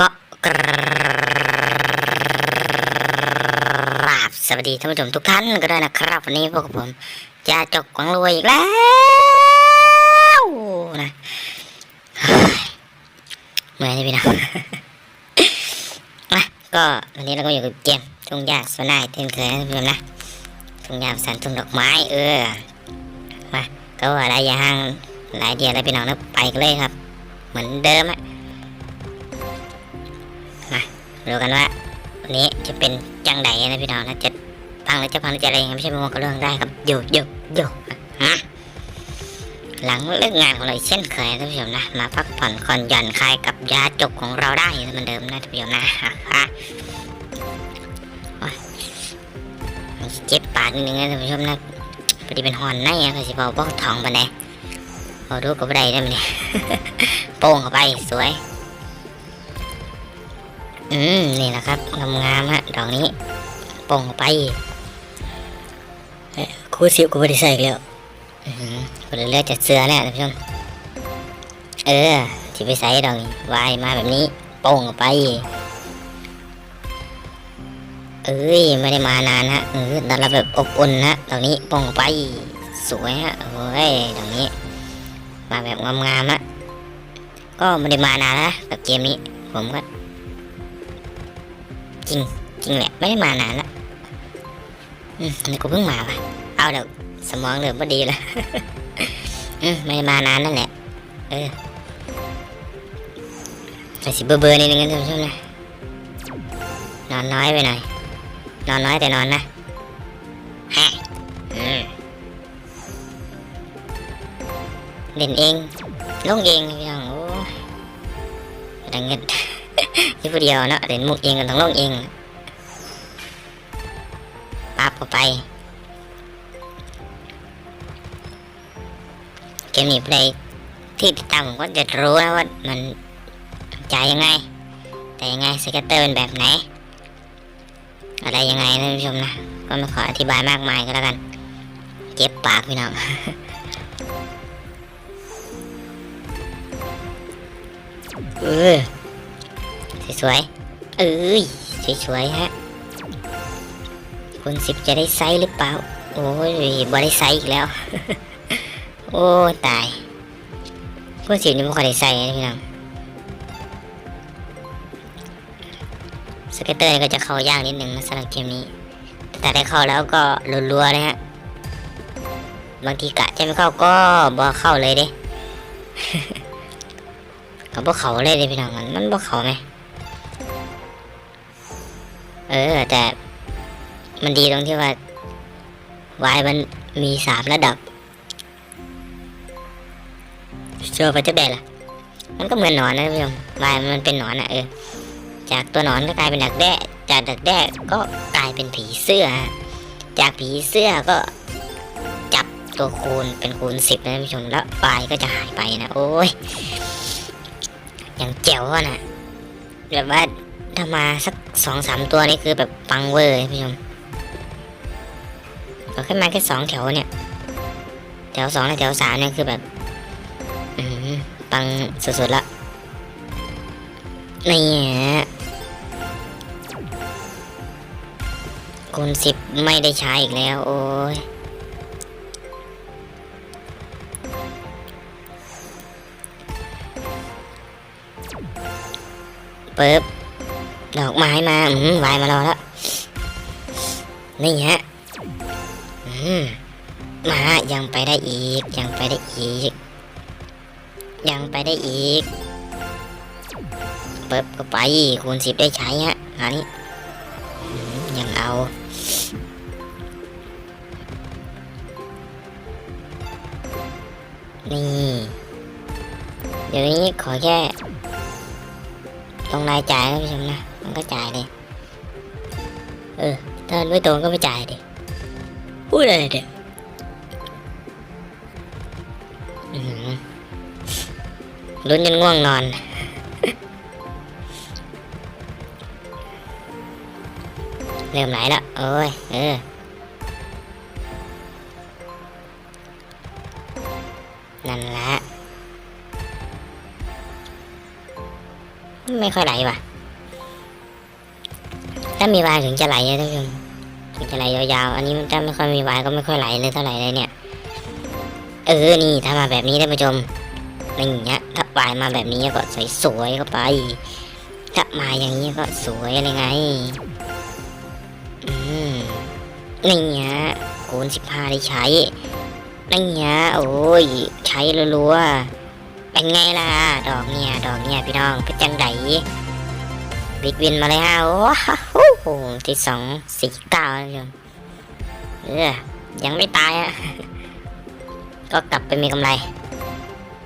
ก็กราบสวัสดีท่านผู้ชมทุกท่านก็ได้นะครับวันนี้พวกผมจะจกของรวยอีกแล้วนะเฮ้ยเมื่อยนี่พี่น้องนะก็วันนี้เราก็อยู่กับเกมทุ่งหญ้าสวนายเช่นเคยนะท่านผู้ชมนะทุ่งหญ้าสันทุ่งดอกไม้เออมาก็ว่าหลายอย่างหลายเดียวแล้วพี่น้องนะไปกันเลยครับ เหมือนเดิมอะ ดูกันว่าวันนี้จะเป็นจังไดนะพี่น้องนะจะพังหรือจะพังหรือจะอะไรยังไงไม่ใช่เป็นวงก็เรื่องได้ครับโยโยโยฮะหลังเลิกงานของเราเช่นเคยท่านผู้ชมนะ มาพักผ่อนคอนหย่อนคลายกับยาจกของเราได้เหมือนเดิมนะท่านผู้ชมนะฮะเจ็บปากนิดนึงนะท่านผู้ชมนะพอดีเป็นหอนในนะก็สิบอกบอกท้องไปานพอรู้กับไดได้ไหมเนี่ยโป้งเข้าไปสวย อืม นี่แหละครับงามๆฮะดอกนี้ป่งไปเอ้ยครูซิวกูไม่ได้ใส่อีกแล้วอือคนเลือดจะเสือแล้วท่านผู้ชมเออที่ไปใส่ดอกนี้วายมาแบบนี้โป่งไป เอ้ยไม่ได้มานานฮะเออตอนรับแบบอบอุ่นฮะดอกนี้โป่งไป สวยฮะโอ้ยดอกนี้ มาแบบงามๆฮะก็ไม่ได้มานานนะกับเกมนี้ผมก็ จริง จริงแหละ ไม่ได้มานานละอืมนี่กูเพิ่งมาว่ะ เอาเดี๋ยวสมองเริ่มพอดีล้วอืมไม่ได้มานานนั่นแหละ เออแต่สิเบอร์เบอร์นิดนึงนะท่านผู้ชมนะนอนน้อยไปหน่อย นอนน้อยแต่นอนนะฮะเด่นเองลงเองพี่น้องโอ้ยดังเงิน ที่ผู้เดียวเนาะเด่นมุกเองก็ต้องลงเองปั๊บเข้าไป เกมนี้ผู้ใดที่ติดตามผมก็จะรู้นะว่ามันจ่ายยังไง แต่ยังไงสเก็ตเตอร์เป็นแบบไหน อะไรยังไงนะท่านผู้ชมนะ ก็ไม่ขออธิบายมากมายก็แล้วกัน เจ็บปากพี่น้องเออ สวยๆเอ้ยสวยๆฮะคุณสิบจะได้ไซส์หรือเปล่า โอ้ยบ่ได้ไซส์อีกแล้ว โอ้ตายคุณสิบนี่ไม่ค่อยได้ไซส์นะพี่น้องสเก็ตเตอร์ก็จะเข้ายากนิดนึงนะสำหรับเกมนี้ แต่ได้เข้าแล้วก็รัวๆเลยฮะบางทีกะจะไม่เข้าก็บ่เข้าเลยเด้ก็บ่เขาเลยเด้พี่น้องมันมันบ่เขาไหม เออ แต่มันดีตรงที่ว่าวายมันมีสามระดับเชื่อไปจะแบบล่ะ มันก็เหมือนหนอนนะท่ชมวายมันเป็นหนอนอะเออ จากตัวหนอนก็กลายเป็นดักแด้จากดักแด้ก็กลายเป็นผีเสื้อ จากผีเสื้อก็จับตัวคูณเป็นคูณสิบนะท่ชมแล้ววายก็จะหายไปนะ โอ้ยอย่างเจ๋วอะนะแบบว่า ถ้ามาสักสองสามตัวนี่คือแบบปังเวอร์เลยพี่ชมก็แค่มาแค่สองแถวเนี่ย แถวสองและแถวสามเนี่ยคือแบบปังสุดๆละนี่ฮะคูณสิบไม่ได้ใช้อีกแล้ว โอ้ยเปิบ ดอกไม้มาอืมวายมารอแล้ว นี่ฮะอืมมายังไปได้อีก ยังไปได้อีก ยังไปได้อีก เปิบก็ไปคูณสิบได้ใช้ฮะอันนี้ยังเอานี่ เดี๋ยวนี้ขอแค่ ตรงรายจ่ายนะผู้ชมนะ มันก็จ่ายเลยเออ ถ้ามันไม่ตรงก็ไม่จ่ายดิพูดอะไรเด็กลุ้นจนง่วงนอนเริ่มไหลแล้วโอ้ย เออ นั่นแหละ ไม่ค่อยไหลว่ะ ถ้ามีวายถึงจะไหลนะท่านผู้ชมถึงจะไหลยาวๆ อันนี้มันถ้าไม่ค่อยมีวายก็ไม่ค่อยไหลเลยเท่าไหร่เลยเนี่ย เออ นี่ถ้ามาแบบนี้ท่านผู้ชมอะไรอย่างเงี้ย ถ้าวายมาแบบนี้ก็ใส่สวยๆเข้าไป ถ้ามาอย่างนี้ก็สวยอะไรไง อืมนี่ฮะคูณสิบห้าได้ใช้นี่ฮะโอ้ย ใช้รัวๆ เป็นไงล่ะ ดอกเนี่ย ดอกเนี่ยพี่น้องเป็นจังได บิ๊กวินมาเลยฮะโอ้โหที่สองสี่เก้าแล้วยังเออยังไม่ตายอะก็กลับไปมีกำไร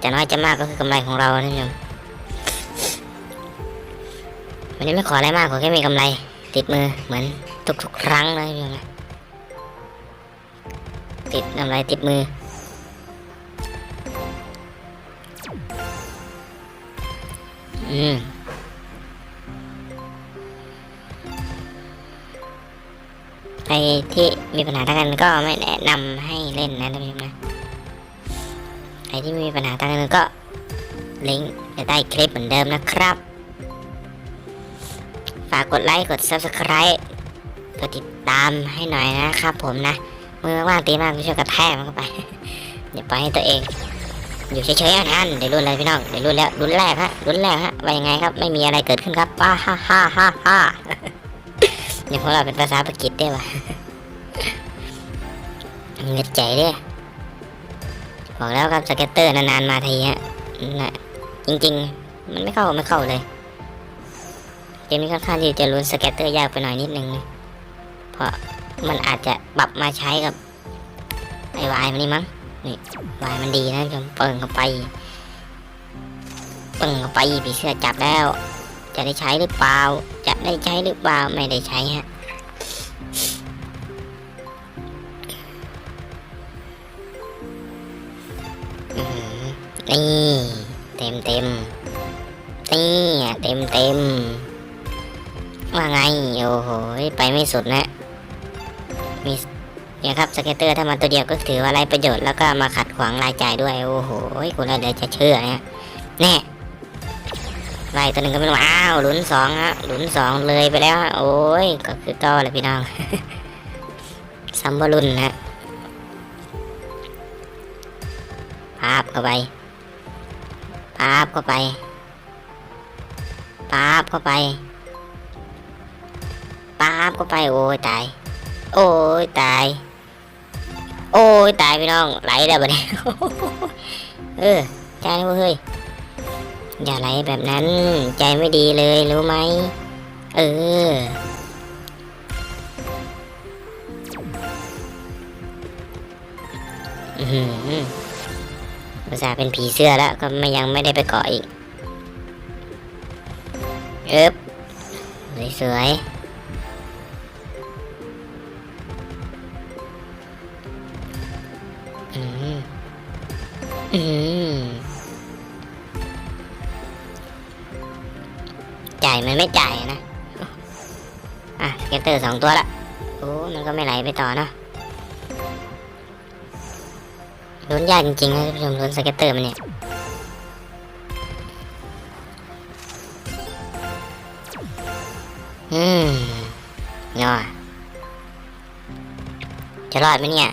จะน้อยจะมากก็คือกำไรของเราท่านผู้ชมวันนี้ไม่ขออะไรมากขอแค่มีกำไร ติดมือเหมือนทุกๆครั้งนะท่านผู้ชมนะติดกำไรติดมืออืม ใครที่มีปัญหาทางการเงินก็ไม่แนะนำให้เล่นนะท่านผู้ชมนะใครที่มีปัญหาทางการเงินก็ลิงก์จะใต้คลิปเหมือนเดิมนะครับ ฝากกดไลค์กด subscribe กดติดตามให้หน่อยนะครับผมนะมือว่างตีมากก็ช่วยกระแทกมันเข้าไปอย่าปล่อยให้ตัวเอง อยู่เฉยๆอะท่นเดี๋ยวรุ่นเลยพี่น้องเดี๋ยวรุ่นแล้วรุ่นแรกฮะรุ่นแรกฮะว่ายังไงครับ ไม่มีอะไรเกิดขึ้นครับว้าฮ่าฮ่าฮ่าฮ่า นี่ยพวกเราเป็นภาษาอังกฤษได้ปะเงืดใจเด้บอกแล้วครับสเก็ตเตอร์นานๆมาทีฮะนะจริงๆ มันไม่เข้าไม่เข้าเลยเกมนี้ค่อนข้างที่จะลุ้นสเก็ตเตอร์ยากไปหน่อยนิดนึงนะเพราะมันอาจจะปรับมาใช้กับไอ้วายมันนี่มั้งนี่วายมันดีนะจมเปิงเข้าไปเปิงเข้าไปผีเสื้อจับแล้ว จะได้ใช้หรือเปล่า จะได้ใช้หรือเปล่า ไม่ได้ใช้ฮะนี่เต็มเต็มนี่เต็มเต็มว่าไง โอ้โห ไปไม่สุดนะ มีเนี่ยครับสเก็ตเตอร์ถ้ามาตัวเดียวก็ถือว่าไรประโยชน์แล้วก็มาขัดขวางรายจ่ายด้วย โอ้โหกูแล้วเดี๋ยวจะเชื่อเนี่ยแน่ ไล่ตัวหนึ่งก็ไม่รู้อ้าวหลุนสองฮะหลุนสองเลยไปแล้วโอ้ยก็คือก็เลยพี่น้องซัมบอลุนฮะปาบเข้าไปปาบเข้าไปปาบเข้าไปปาบเข้าไปโอ้ยตาย โอ้ยตาย โอ้ยตายพี่น้องไหลแล้วบัดนี้เออใจเว้ยเฮ้ย อย่าไหลแบบนั้น ใจไม่ดีเลยรู้ไหม เออ อือหือภาษาเป็นผีเสื้อแล้ว ก็ไม่ยังไม่ได้ไปเกาะอีก เอ๊บสวยๆ มันไม่จ่ายนะ อะสเก็ตเตอร์สองตัวละ โอ้มันก็ไม่ไหลไปต่อเนาะลุ้นยากจริงๆนะท่านผู้ชมลุ้นสเก็ตเตอร์มันเนี่ยอืมย่อจะรอดไหมเนี่ย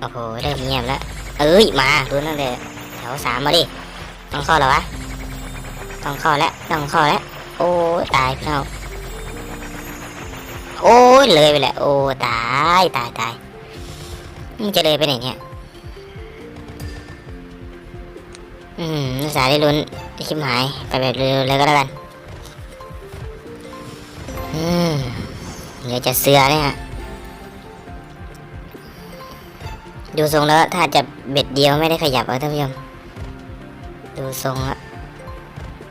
โอ้โห เริ่มเงียบแล้ว เอ้ย มาลุ้นตั้งแต่แถวสามมาดิ ต้องเข้าแล้ววะ ต้องเข้าแล้ว ต้องเข้าแล้ว โอ้ตายพี่น้องโอ้เลยไปแหล้วโอ้ตายตายตายมึงจะเลยไปไหนเนี่ย อืมนักษาได้ลุ้นได้ชิมหาย ไปแบบเร็วๆเลยก็แล้วกัน อืมเดี๋ยวจะเสือเนี่ยฮะดูทรงแล้วถ้าจะเบ็ดเดียวไม่ได้ขยับเอาท่านผู้ชม ดูทรงละ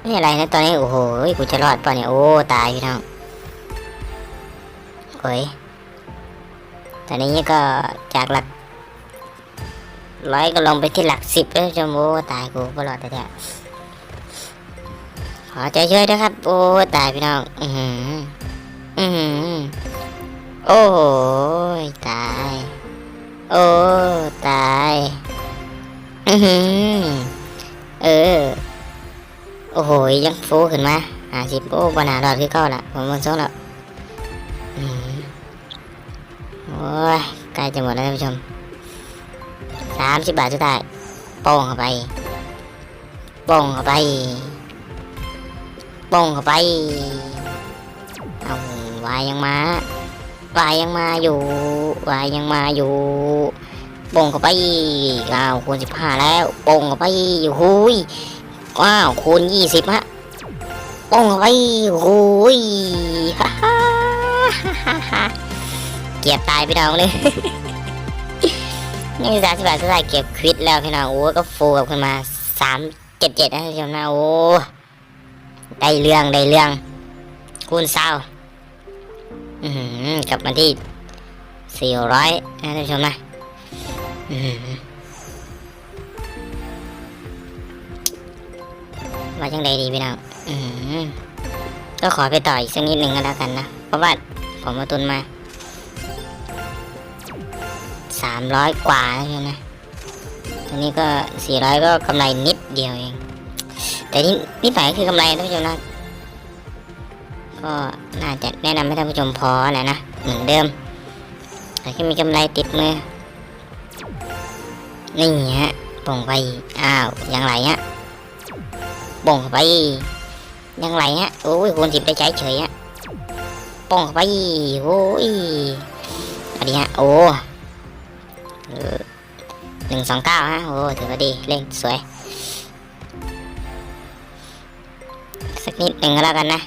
ไม่อะไรนะตอนนี้โอ้โหกูจะรอดป่ะเนี่ยโอ้ตายพี่น้องโอ้ยตอนนี้ก็จากหลักร้อยก็ลงไปที่หลักสิบแล้วจมโอ้ตายกูก็รอดแต่เนี่ยขอใจช่วยด้วยครับ โอ้ตายพี่น้อง อือหืออือหือโอ้โหตาย โอ้ตาย อือหือ โอ้โหยังฟูขึ้นมาหาสิบโอ้ปัญหารอดคือเก้าละผมมันโซ่ละโอ้ยใกล้จะหมดแล้วท่านผู้ชมสามสิบบาทสุดท้ายโป้งเข้าไปโป้งเข้าไปโป้งเข้าไปเอาวายยังมาวายยังมาอยู่วายยังมาอยู่โป้งเข้าไปอ้าวคูณสิบห้าแล้วโป้งเข้าไปหุย ว้าวคูณยี่สิบฮะป้องเข้าไปหุยฮ่าฮ่าฮ่าเกียบตายพี่น้องเลยนี่สามสิบบาทสุดท้ายเก็บควิดแล้วพี่น้องโอ้ก็ฟูกับขึ้นมาสามเจ็ดเจ็ดนะท่านผู้ชมนะโอ้ได้เรื่องได้เรื่อง คูณเศร้าอือกลับมาที่สี่ร้อยนะท่านผู้ชมนะอือ ว่าจังใดดีพี่น้องอืก็ขอไปต่ออีกสักนิดหนึ่งก็แล้วกันนะ เพราะว่าผมมาตุนมาสามร้อยกว่าแล้วใช่ไหมตัวนี้ก็สี่ร้อยก็กำไรนิดเดียวเอง แต่นี่นี่ไปก็คือกำไรท่านผู้ชมนะก็น่าจะแนะนำให้ท่านผู้ชมพอแหละนะ เหมือนเดิมแต่แค่มีกำไรติดมือนี่ฮะป่งไปอ้าวยังไรฮะ ป่งเข้าไป ยังไรฮะโอ้ยคูณสิบได้ใช้เฉยฮะป่งเข้าไปโอ้ยอันนี้ฮะโอ้หนึ่งสองเก้าฮะโอ้ถือว่าดีเลขสวย สักนิดหนึ่งก็แล้วกันนะ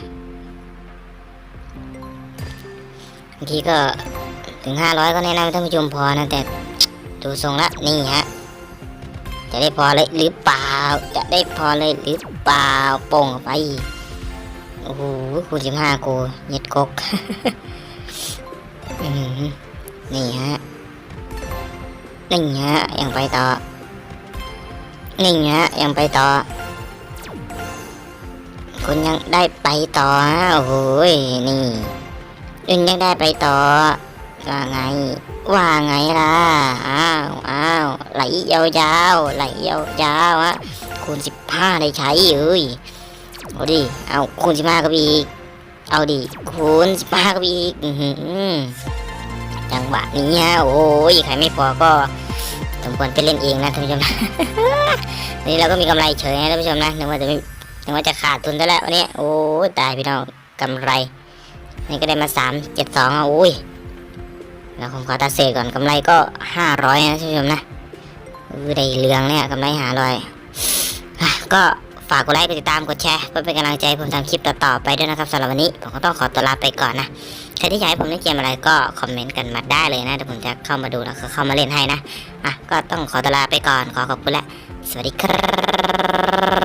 บางทีก็ถึงห้าร้อยก็แนะนำให้ท่านผู้ชมพอนะแต่ดูทรงละนี่ฮะจะได้พอเลยหรือเปล่า จะได้พอเลยหรือ เปล่าโป่งออกไป โอ้โหคูณสิบห้ากูเย็ดกกนี่ฮะนี่ฮะยังไปต่อนี่ฮะยังไปต่อ คุณยังได้ไปต่อฮะโอ้โหยนี่คุณยังได้ไปต่อ ว่าไง ว่าไงล่ะ อ้าวอ้าวไหลยาวๆไหลยาวๆฮะคูณสิบห้าได้ใช้เอ้ยเอาดิ เอาคูณสิบห้าก็ปอีก เอาดิ คูณสิบห้าก็ปอีกอือหือจังหวะนี้ฮะโอ้ยใครไม่พอก็สมควรไปเล่นเองนะท่านผู้ชมนะวันนี้เราก็มีกำไรเฉยนะท่านผู้ชมนะนึกว่าจะไม่นึกว่าจะขาดทุนซะแล้ววันนี้โอ้ตายพี่น้องกำไร นี่ก็ได้มาสามเจ็ดสองอะโอ้ย แล้วผมขอตัดเศษก่อนกำไรก็ห้าร้อยนะท่านผู้ชมนะได้เรืองเนี่ยกำไรห้าร้อยก็ฝากกดไลค์กดติดตามกดแชร์เพื่อเป็นกำลังใจให้ผมทำคลิปต่อๆไปด้วยนะครับสำหรับวันนี้ผมก็ต้องขอตัวลาไปก่อนนะใครที่อยากให้ผมเล่นเกมอะไรก็คอมเมนต์กันมาได้เลยนะเดี๋ยวผมจะเข้ามาดูแล้วก็เข้ามาเล่นให้นะอะก็ต้องขอตัวลาไปก่อนขอขอบคุณและสวัสดีครับ